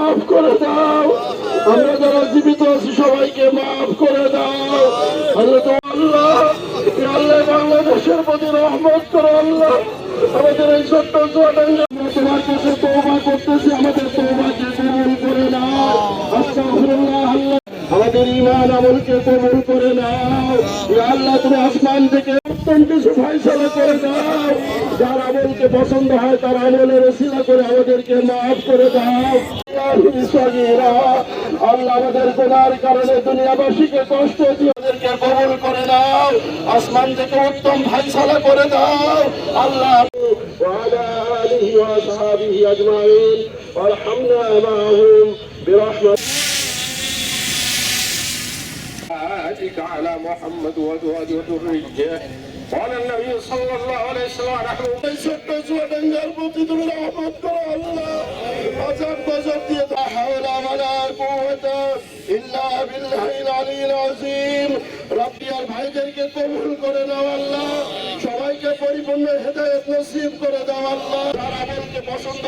মাফ করে দাও। আমরা যারা জীবিত আছি, সবাইকে মাফ করে দাও। আল্লাহ আল্লাহ। বাংলাদেশের প্রতি রহমত করো আল্লাহ। আমাদের এই ছোট্ট জোয়াটাঙ্গা তোমার করে আল্লাহ। করে নাও। আসমান থেকে করে দাও যার আমলকে পছন্দ হয়, তার আমলের ওসিলা করে আমাদেরকে মাফ করে দাও। আল্লাহ আমাদের গুনার কারণে দুনিয়াবাসীকে কষ্ট দিয়ে ওদেরকে কবুল করে দাও আসমান থেকে উত্তম ফয়সালা করে দাও আল্লাহ وعلى آله وأصحابه أجمعين وارحمنا معهم برحمتك وآتك على محمد وأزواجه وذريته قال النبي صلى الله عليه وسلم نحن এই ছোট্ট চুয়াডাঙ্গার প্রতি তুমি রহমত আল্লাহ। সবাইকে পরিপূর্ণ আল্লাহ। তার আমলকে পছন্দ